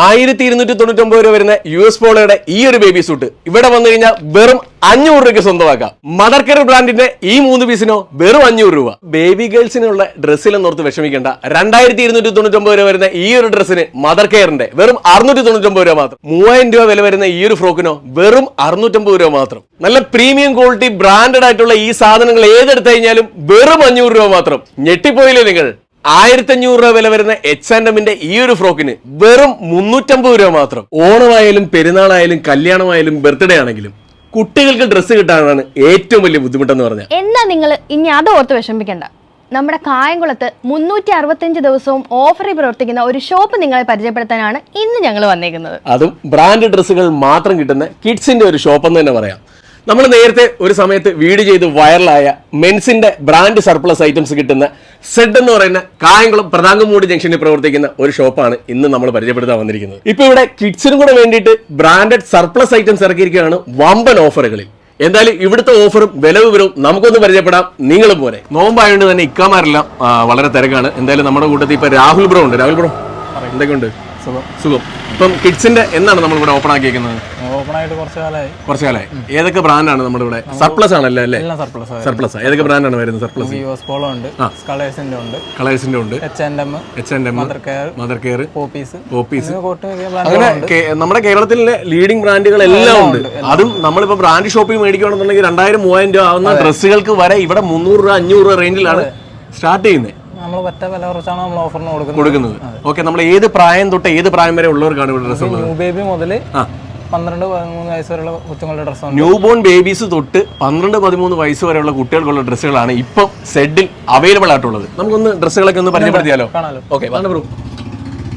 ആയിരത്തി ഇരുന്നൂറ്റി തൊണ്ണൂറ്റി ഒമ്പത് രൂപ വരുന്ന യു എസ് പോളയുടെ ഈ ഒരു ബേബി സൂട്ട് ഇവിടെ വന്നു കഴിഞ്ഞാൽ വെറും അഞ്ഞൂറ് രൂപയ്ക്ക് സ്വന്തമാക്കാം. മദർ കെയർ ബ്രാൻഡിന്റെ ഈ മൂന്ന് പീസിനോ വെറും അഞ്ഞൂറ് രൂപ. ബേബി ഗേൾസിനുള്ള ഡ്രസ്സിലെന്ന് ഓർത്ത് വിഷമിക്കേണ്ട. രണ്ടായിരത്തി ഇരുന്നൂറ്റി തൊണ്ണൂറ്റി ഒമ്പത് രൂപ വരുന്ന ഈ ഒരു ഡ്രസ്സിന് മദർ കെയറിന്റെ വെറും അറുന്നൂറ്റി തൊണ്ണൂറ്റി ഒമ്പത് രൂപ മാത്രം. മൂവായിരം രൂപ വില വരുന്ന ഈ ഒരു ഫ്രോക്കിനോ വെറും അറുന്നൂറ്റമ്പത് രൂപ മാത്രം. നല്ല പ്രീമിയം ക്വാളിറ്റി ബ്രാൻഡഡ് ആയിട്ടുള്ള ഈ സാധനങ്ങൾ ഏതെടുത്തു കഴിഞ്ഞാലും വെറും അഞ്ഞൂറ് രൂപ മാത്രം. ഞെട്ടിപ്പോയില്ലേ നിങ്ങൾ? ആയിരത്തി അഞ്ഞൂറ് രൂപ വില വരുന്ന എച്ച് ആൻഡ് എമ്മിന്റെ ഈ ഒരു ഫ്രോക്കിന് വെറും മുന്നൂറ്റമ്പത് രൂപ മാത്രം. ഓണമായാലും പെരുന്നാളായാലും കല്യാണമായാലും ബർത്ത്ഡേ ആണെങ്കിലും കുട്ടികൾക്ക് ഡ്രസ്സ് കിട്ടാനാണ് ഏറ്റവും വലിയ ബുദ്ധിമുട്ടെന്ന് പറഞ്ഞാൽ. എന്നാ നിങ്ങൾ ഇനി അത് ഓർത്ത് വിഷമിക്കണ്ട. നമ്മുടെ കായംകുളത്ത് മുന്നൂറ്റി അറുപത്തിയഞ്ച് ദിവസവും ഓഫറിൽ പ്രവർത്തിക്കുന്ന ഒരു ഷോപ്പ് നിങ്ങളെ പരിചയപ്പെടുത്താനാണ് ഇന്ന് ഞങ്ങൾ വന്നേക്കുന്നത്. അതും ബ്രാൻഡ് ഡ്രസ്സുകൾ മാത്രം കിട്ടുന്ന കിഡ്സിന്റെ ഒരു ഷോപ്പ് എന്ന് തന്നെ പറയാം. നമ്മൾ നേരത്തെ ഒരു സമയത്ത് വീട് ചെയ്ത് വൈറലായ മെൻസിന്റെ ബ്രാൻഡ് സർപ്ലസ് ഐറ്റംസ് കിട്ടുന്ന സെഡ് എന്ന് പറയുന്ന കായംകുളം പ്രതാങ്കമൂടി ജംഗ്ഷനിൽ പ്രവർത്തിക്കുന്ന ഒരു ഷോപ്പാണ് ഇന്ന് നമ്മൾ പരിചയപ്പെടുത്താൻ വന്നിരിക്കുന്നത്. ഇപ്പൊ ഇവിടെ കിഡ്സിനും കൂടെ വേണ്ടിയിട്ട് ബ്രാൻഡഡ് സർപ്ലസ് ഐറ്റംസ് ഇറക്കിയിരിക്കുകയാണ് വമ്പൻ ഓഫറുകളിൽ. എന്തായാലും ഇവിടുത്തെ ഓഫറും വില വിവരവും നമുക്കൊന്ന് പരിചയപ്പെടാം. നിങ്ങളും പോലെ നോമ്പായതുകൊണ്ട് തന്നെ ഇക്കാമാരെല്ലാം വളരെ തിരക്കാണ്. എന്തായാലും നമ്മുടെ കൂട്ടത്തിൽ ഇപ്പൊ രാഹുൽ ബ്രോ ഉണ്ട്. രാഹുൽ ബ്രോ എന്തൊക്കെയുണ്ട്? സുഖം. ഇപ്പം കിഡ്സിന്റെ എന്നാണ് നമ്മൾ ഇവിടെ ഓപ്പൺ ആക്കിയിരിക്കുന്നത് ഓപ്പൺ ആയിട്ട് കുറച്ച് കാലമായി കുറച്ച് കാലമായി ഏതൊക്കെ ബ്രാൻഡാണ് നമ്മുടെ ഇവിടെ സർപ്ലസ് ആണല്ലേ അല്ലേ? സർപ്ലസ് സർപ്ലസ് ഏതൊക്കെ ബ്രാൻഡാണ് വരുന്നത് സർപ്ലസ് യുഎസ് ഉണ്ട്. കളേഴ്സിന്റെ ഉണ്ട്. കളേഴ്സിന്റെ ഉണ്ട്. H and M H and M mother care mother care Popees ഓപ്പീസ് അങ്ങനെ നമ്മുടെ കേരളത്തിലെ ലീഡിംഗ് ബ്രാൻഡുകൾ എല്ലാം ഉണ്ട്. അതും നമ്മളിപ്പോ ബ്രാൻഡ് ഷോപ്പിൽ മേടിക്കുകയാണെന്നുണ്ടെങ്കിൽ രണ്ടായിരം മൂവായിരം രൂപ ആവുന്ന ഡ്രസ്സുകൾക്ക് വരെ ഇവിടെ മുന്നൂറ് രൂപ അഞ്ഞൂറ് രൂപ റേഞ്ചിലാണ് സ്റ്റാർട്ട് ചെയ്യുന്നത് നമ്മൾ ഒറ്റ വില കുറച്ചാണ് നമ്മൾ ഓഫറിന് കൊടുക്കുന്നത്? ഓക്കെ നമ്മൾ ഏത് പ്രായം തൊട്ട് ഏത് പ്രായം വരെ ഉള്ളവർക്കാണ് ഇവിടെ ഡ്രസ്സ് ന്യൂ ബേബി മുതൽ. പന്ത്രണ്ട് പതിമൂന്ന് വയസ്സ് വരെയുള്ള കൊച്ചുങ്ങളുടെ ഡ്രസ്സാണ് ന്യൂ ബോൺ ബേബീസ് തൊട്ട് പന്ത്രണ്ട് പതിമൂന്ന് വയസ്സ് വരെയുള്ള കുട്ടികൾക്കുള്ള ഡ്രസ്സുകളാണ് ഇപ്പം സെഡിൽ അവൈലബിൾ ആയിട്ടുള്ളത്. നമുക്കൊന്ന് ഡ്രസ്സുകളൊക്കെ ഒന്ന് പരിചയപ്പെടുത്തിയാലോ? ഓക്കെ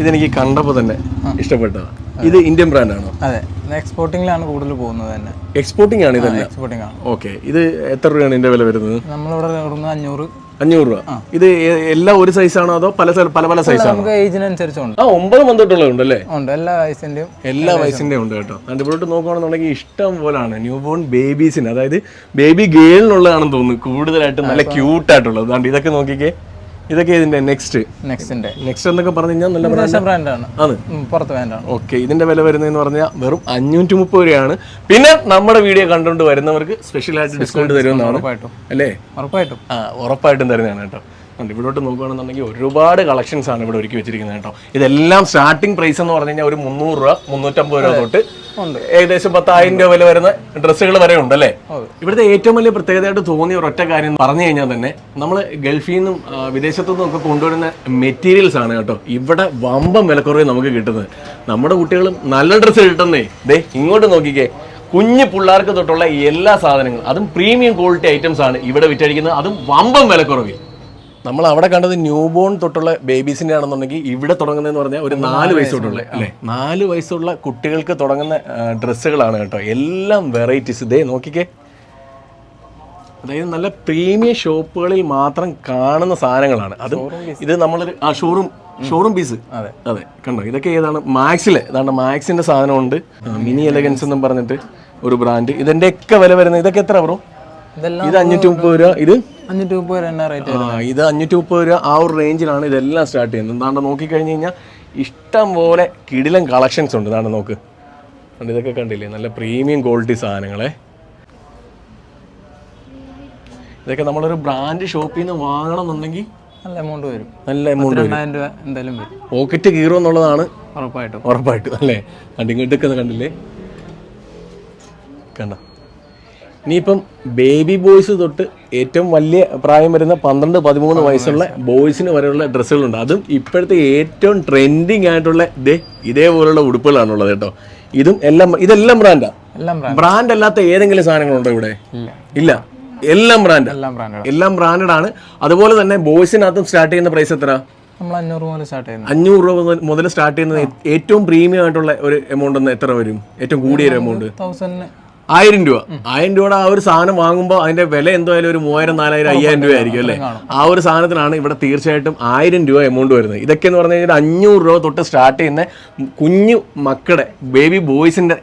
ഇതെനിക്ക് കണ്ടപ്പോൾ തന്നെ ഇഷ്ടപ്പെട്ടതാണ് ഇത് ഇന്ത്യൻ ബ്രാൻഡാണോ അതെ. എക്സ്പോർട്ടിംഗിലാണ് കൂടുതൽ പോകുന്നത് തന്നെ. എക്സ്പോർട്ടിംഗ് ആണ് ഇതല്ല? എക്സ്പോർട്ടിംഗ് ആണ്. ഓക്കെ ഇത് എത്ര രൂപയാണ് ഇതിന്റെ വില വരുന്നത്? നമ്മളിവിടെ അഞ്ഞൂറ് അഞ്ഞൂറ് രൂപ. ഇത് എല്ലാ ഒരു സൈസാണോ അതോ പല പല പല സൈസാണോ ഏജിനനുസരിച്ചുണ്ട് ആ ഒമ്പത് മന്ത് തൊട്ടുള്ളതുണ്ട് അല്ലേ ഉണ്ട്. എല്ലാ വയസ്സിന്റെയും എല്ലാ വയസ്സിന്റെ ഉണ്ട്. കേട്ടോ. ഇവിടോട്ട് നോക്കുകയാണെന്നുണ്ടെങ്കിൽ ഇഷ്ടം പോലാണ് ന്യൂ ബോൺ ബേബീസിന് അതായത് ബേബി ഗേളിനുള്ളതാണെന്ന് തോന്നുന്നു. കൂടുതലായിട്ടും നല്ല ക്യൂട്ടായിട്ടുള്ളത് ഇതൊക്കെ നോക്കിക്കേ. ഇതൊക്കെ ഇതിന്റെ നെക്സ്റ്റ് നെക്സ്റ്റിന്റെ നെക്സ്റ്റ് എന്നൊക്കെ പറഞ്ഞു കഴിഞ്ഞാൽ നല്ല ബ്രാൻഡ് ബ്രാൻഡാണ് ആണ്. പുറത്ത് ബ്രാൻഡാണ് ഓക്കെ ഇതിന്റെ വില വരുന്നതെന്ന് പറഞ്ഞാൽ വെറും അഞ്ഞൂറ്റി മുപ്പത് രൂപയാണ്. പിന്നെ നമ്മുടെ വീഡിയോ കണ്ടുകൊണ്ട് വരുന്നവർക്ക് സ്പെഷ്യൽ ആയിട്ട് ഡിസ്കൗണ്ട് തരുമെന്നാണ്. ഉറപ്പായിട്ടും. അല്ലേ? ഉറപ്പായിട്ടും. ആ ഉറപ്പായിട്ടും തരുന്നതാണ് കേട്ടോ. ഇവിടോട്ട് നോക്കുകയാണെന്നുണ്ടെങ്കിൽ ഒരുപാട് കളക്ഷൻസ് ആണ് ഇവിടെ ഒരുക്കി വെച്ചിരിക്കുന്നത് കേട്ടോ. ഇതെല്ലാം സ്റ്റാർട്ടിംഗ് പ്രൈസ് എന്ന് പറഞ്ഞു കഴിഞ്ഞാൽ ഒരു മുന്നൂറ് രൂപ മുന്നൂറ്റമ്പത് രൂപ തൊട്ട്. ഏകദേശം പത്തായിരം രൂപ വില വരുന്ന ഡ്രസ്സുകൾ വരെ ഉണ്ട് അല്ലേ? ഇവിടുത്തെ ഏറ്റവും വലിയ പ്രത്യേകതയായിട്ട് തോന്നിയ ഒരൊറ്റ കാര്യം എന്ന് പറഞ്ഞു കഴിഞ്ഞാൽ തന്നെ നമ്മൾ ഗൾഫിൽ നിന്നും വിദേശത്തു നിന്നും ഒക്കെ കൊണ്ടുവരുന്ന മെറ്റീരിയൽസ് ആണ് കേട്ടോ. ഇവിടെ വമ്പം വിലക്കുറവ് നമുക്ക് കിട്ടുന്നത്. നമ്മുടെ കുട്ടികളും നല്ല ഡ്രസ്സ് കിട്ടുന്നേ. ദേ ഇങ്ങോട്ട് നോക്കിക്കേ. കുഞ്ഞു പിള്ളേർക്ക് തൊട്ടുള്ള എല്ലാ സാധനങ്ങളും അതും പ്രീമിയം ക്വാളിറ്റി ഐറ്റംസ് ആണ് ഇവിടെ വിറ്റഴിക്കുന്നത്. അതും വമ്പം വിലക്കുറവിൽ. നമ്മൾ അവിടെ കണ്ടത് ന്യൂ ബോൺ തൊട്ടുള്ള ബേബീസിന്റെ ആണെന്നുണ്ടെങ്കിൽ ഇവിടെ തുടങ്ങുന്നതെന്ന് പറഞ്ഞാൽ ഒരു നാല് വയസ്സ് തൊട്ടുള്ള അല്ലേ? നാല് വയസ്സുള്ള കുട്ടികൾക്ക് തുടങ്ങുന്ന ഡ്രസ്സുകളാണ് കേട്ടോ. എല്ലാം വെറൈറ്റീസ് ഇതേ നോക്കിക്കേ. അതായത് നല്ല പ്രീമിയം ഷോപ്പുകളിൽ മാത്രം കാണുന്ന സാധനങ്ങളാണ്. അത് ഇത് നമ്മളൊരു ആ ഷോറൂം ഷോറൂം പീസ് അതെ. അതെ കണ്ടോ? ഇതൊക്കെ ഏതാണ്? മാക്സിലെ. ഇതാണ് മാക്സിന്റെ സാധനമുണ്ട്. മിനി എലഗൻസ് എന്നും പറഞ്ഞിട്ട് ഒരു ബ്രാൻഡ് ഇതിന്റെ ഒക്കെ വില വരുന്നത് ഇതൊക്കെ എത്ര ബ്രോ ഇത് അഞ്ഞൂറ്റി മുപ്പത് രൂപ. ഇത് അഞ്ഞൂറ്റി മുപ്പത് രൂപ തന്നെ റേറ്റ് ആ ഇത് അഞ്ഞൂറ്റി മുപ്പത് രൂപ ആ ഒരു റേഞ്ചിലാണ് ഇതെല്ലാം സ്റ്റാർട്ട് ചെയ്യുന്നത്. എന്താണ്ട് നോക്കിക്കഴിഞ്ഞ് കഴിഞ്ഞാൽ ഇഷ്ടം പോലെ കിടിലം കളക്ഷൻസ് ഉണ്ട്. ഇതാണ് നോക്ക്. കണ്ടോ, ഇതൊക്കെ കണ്ടില്ലേ? നല്ല പ്രീമിയം ക്വാളിറ്റി സാധനങ്ങളെ. ഇതൊക്കെ നമ്മളൊരു ബ്രാൻഡ് ഷോപ്പിൽ നിന്ന് വാങ്ങണം എന്നുണ്ടെങ്കിൽ നല്ല എമൗണ്ട് വരും. നല്ല എമൗണ്ട് രണ്ടായിരം രൂപ എന്തായാലും വരും. പോക്കറ്റ് കീറും എന്നുള്ളതാണ് ഉറപ്പായിട്ടും. ഉറപ്പായിട്ടും. അല്ലേ? കണ്ടിങ്ങോട്ടൊക്കെ കണ്ടില്ലേ? കണ്ട? ഇനിയിപ്പം ബേബി ബോയ്സ് തൊട്ട് ഏറ്റവും വലിയ പ്രായം വരുന്ന പന്ത്രണ്ട് പതിമൂന്ന് വയസ്സുള്ള ബോയ്സിന് വരെയുള്ള ഡ്രസ്സുകളുണ്ട്. അതും ഇപ്പോഴത്തെ ഏറ്റവും ട്രെൻഡിങ് ആയിട്ടുള്ള ഇതേ ഇതേപോലുള്ള ഉടുപ്പുകളാണുള്ളത് കേട്ടോ. ഇതും എല്ലാം ഇതെല്ലാം ബ്രാൻഡാ ബ്രാൻഡ് അല്ലാത്ത ഏതെങ്കിലും സാധനങ്ങളുണ്ടോ ഇവിടെ? ഇല്ല. എല്ലാം ബ്രാൻഡ് എല്ലാം ബ്രാൻഡഡ് ആണ്. അതുപോലെ തന്നെ ബോയ്സിനകത്തും സ്റ്റാർട്ട് ചെയ്യുന്ന പ്രൈസ് എത്ര അഞ്ഞൂറ് രൂപ മുതൽ- സ്റ്റാർട്ട് ചെയ്യുന്നത് ഏറ്റവും പ്രീമിയം ആയിട്ടുള്ള ഒരു എമൗണ്ട് ഒന്ന് എത്ര വരും? ഏറ്റവും കൂടിയ ഒരു എമൗണ്ട് ആയിരം രൂപ. ആയിരം രൂപയുടെ ആ ഒരു സാധനം വാങ്ങുമ്പോൾ അതിന്റെ വില എന്തായാലും ഒരു മൂവായിരം നാലായിരം അയ്യായിരം രൂപ ആയിരിക്കും അല്ലേ? ആ ഒരു സാധനത്തിനാണ് ഇവിടെ തീർച്ചയായിട്ടും ആയിരം രൂപ എമൗണ്ട് വരുന്നത്. ഇതൊക്കെ എന്ന് പറഞ്ഞു കഴിഞ്ഞാൽ അഞ്ഞൂറ് രൂപ തൊട്ട് സ്റ്റാർട്ട് ചെയ്യുന്ന കുഞ്ഞു മക്കളുടെ ബേബി ബോയ്സിന്റെ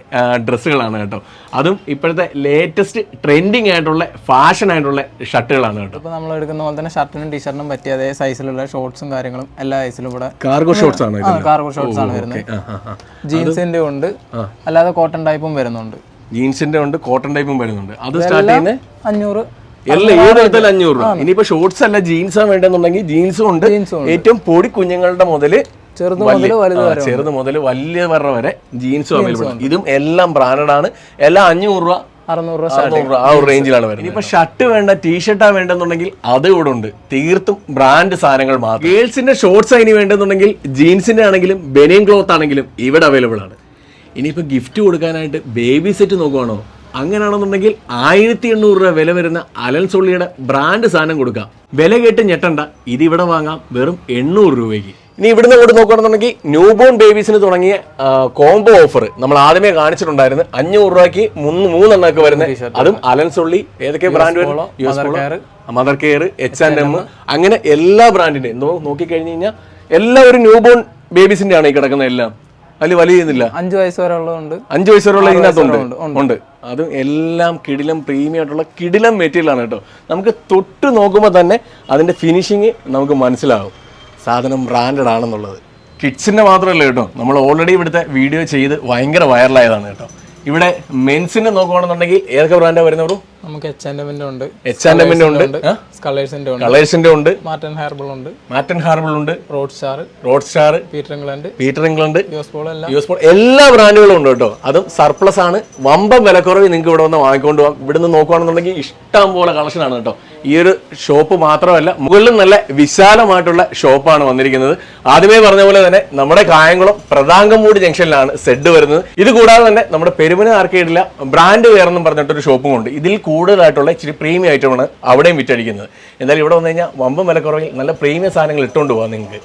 ഡ്രസ്സുകളാണ് കേട്ടോ. അതും ഇപ്പോഴത്തെ ലേറ്റസ്റ്റ് ട്രെൻഡിങ് ആയിട്ടുള്ള ഫാഷൻ ആയിട്ടുള്ള ഷർട്ടുകളാണ് കേട്ടോ. ഇപ്പോൾ നമ്മൾ എടുക്കുന്ന പോലെ തന്നെ ഷർട്ടിനും ടീഷർട്ടിനും പറ്റിയ അതേ സൈസിലുള്ള ഷോർട്സും കാര്യങ്ങളും എല്ലാ സൈസിലും ഇവിടെ കാർഗോ ഷോർട്സ് ആണ് കാർഗോ ഷോർട്സ് ആണ് വരുന്നത്. ജീൻസിന്റെ ഉണ്ട്. അല്ലാതെ കോട്ടൺ ടൈപ്പും വരുന്നുണ്ട്. ജീൻസിന്റെ ഉണ്ട് കോട്ടൺ ടൈപ്പും വരുന്നുണ്ട്. അത് സ്റ്റാർട്ട് ചെയ്യുന്നത് അഞ്ഞൂറ്. എല്ലാം ഏതെടുത്താലും അഞ്ഞൂറ്. രൂപ ഇനിയിപ്പോ ഷോർട്സ് അല്ല ജീൻസാണ് വേണ്ടെന്നുണ്ടെങ്കിൽ ജീൻസും ഉണ്ട്. ഏറ്റവും പൊടി കുഞ്ഞുങ്ങളുടെ മുതൽ ചെറുത് മുതൽ വലിയ വര വരെ ജീൻസും അവൈലബിൾ ആണ് ഇതും എല്ലാം ബ്രാൻഡഡ് ആണ്. എല്ലാം അഞ്ഞൂറ് രൂപ. അറുന്നൂറ് രൂപ ആ ഒരു റേഞ്ചിലാണ് വരുന്നത്. ഇനിയിപ്പോ ഷർട്ട് വേണ്ട ടീഷർട്ടാ വേണ്ടെന്നുണ്ടെങ്കിൽ അത് ഇവിടെ ഉണ്ട്. തീർത്തും ബ്രാൻഡ് സാധനങ്ങൾ മാത്രം. ഗേൾസിന്റെ ഷോർട്സ് അതിന് വേണ്ടെന്നുണ്ടെങ്കിൽ ജീൻസിന്റെ ആണെങ്കിലും ബനിയൻ ക്ലോത്ത് ആണെങ്കിലും ഇവിടെ അവൈലബിൾ ആണ്. ഇനിയിപ്പോ ഗിഫ്റ്റ് കൊടുക്കാനായിട്ട് ബേബി സെറ്റ് നോക്കുവാണോ? അങ്ങനെയാണെന്നുണ്ടെങ്കിൽ ആയിരത്തി എണ്ണൂറ് രൂപ വില വരുന്ന അലൻ സൊള്ളിയുടെ ബ്രാൻഡ് സാധനം കൊടുക്കാം. വില കേട്ട് ഞെട്ടണ്ട. ഇതിവിടെ വാങ്ങാം. വെറും എണ്ണൂറ് രൂപയ്ക്ക്. ഇനി ഇവിടുന്ന് അങ്ങോട്ട് നോക്കുകയാണെന്നുണ്ടെങ്കിൽ ന്യൂ ബോൺ ബേബീസിന് തുടങ്ങിയ കോംബോ ഓഫർ നമ്മൾ ആദ്യമേ കാണിച്ചിട്ടുണ്ടായിരുന്നു. അഞ്ഞൂറ് രൂപയ്ക്ക് മൂന്ന് മൂന്നെണ്ണമൊക്കെ വരുന്നത് അതും അലൻ സൊള്ളി ഏതൊക്കെ brand mother care H and M അങ്ങനെ എല്ലാ ബ്രാൻഡിന്റെ നോക്കിക്കഴിഞ്ഞ് കഴിഞ്ഞാൽ എല്ലാ ഒരു ന്യൂ ബോൺ ബേബീസിന്റെ ആണ് ഈ കിടക്കുന്ന എല്ലാം. അതിൽ വലിയുന്നില്ല അഞ്ച് വയസ്സ് വരെ ഉള്ളതുണ്ട്. അഞ്ച് വരെയുള്ള ഇതിനകത്തുണ്ട് ഉണ്ട്. അതും എല്ലാം കിടിലം പ്രീമിയം ആയിട്ടുള്ള കിടിലം മെറ്റീരിയൽ ആണ് കേട്ടോ. നമുക്ക് തൊട്ട് നോക്കുമ്പോൾ തന്നെ അതിന്റെ ഫിനിഷിങ് നമുക്ക് മനസ്സിലാവും. സാധനം ബ്രാൻഡഡ് ആണെന്നുള്ളത്. കിഡ്സിന്റെ മാത്രമല്ല കേട്ടോ. നമ്മൾ ഓൾറെഡി ഇവിടുത്തെ വീഡിയോ ചെയ്ത് ഭയങ്കര വൈറലായതാണ് കേട്ടോ. ഇവിടെ മെൻസിനെ നോക്കുകയാണെന്നുണ്ടെങ്കിൽ ഏതൊക്കെ ബ്രാൻഡാണ് വരുന്നവരും നമുക്ക് എച്ച് ആൻഡ് ഉണ്ട്. എച്ച് ആൻഡ് ഉണ്ട്. സ്കളേഴ്സിന്റെ ഉണ്ട്. കളേഴ്സിന്റെ ഉണ്ട്. മാർട്ടൻ ഉണ്ട്. ഹാർബിൾ ഉണ്ട്. Roadster Roadster Peter England Peter England U പോൾ എല്ലാം ബ്രാൻഡുകളും ഉണ്ട് കേട്ടോ. അതും സർപ്ലസ് ആണ്. വമ്പം വിലക്കുറവ് നിങ്ങൾക്ക് ഇവിടെ വന്ന് വാങ്ങിക്കൊണ്ട് പോകാം ഇവിടുന്ന് നോക്കുകയാണെന്നുണ്ടെങ്കിൽ ഇഷ്ടം പോലെ കളക്ഷൻ ആണ് കേട്ടോ. ഈ ഒരു ഷോപ്പ് മാത്രമല്ല മുകളിലും നല്ല വിശാലമായിട്ടുള്ള ഷോപ്പാണ് വന്നിരിക്കുന്നത്. ആദ്യമേ പറഞ്ഞ പോലെ തന്നെ നമ്മുടെ കായംകുളം പ്രതാങ്കമൂട് ജംഗ്ഷനിലാണ് സെഡ് വരുന്നത്. ഇത് കൂടാതെ തന്നെ നമ്മുടെ പെരുമന ആർക്കേഡിലെ ബ്രാൻഡ് വേറെന്നും പറഞ്ഞിട്ടൊരു ഷോപ്പും ഉണ്ട്. ഇതിൽ കൂടുതലായിട്ടുള്ള ഇച്ചിരി പ്രീമിയം ഐറ്റമാണ് അവിടെയും വിറ്റടിക്കുന്നത് എന്തായാലും ഇവിടെ വന്നു കഴിഞ്ഞാൽ വമ്പം വിലക്കുറവിൽ നല്ല പ്രീമിയം സാധനങ്ങൾ ഇട്ടുകൊണ്ട് പോകാം നിങ്ങൾക്ക്.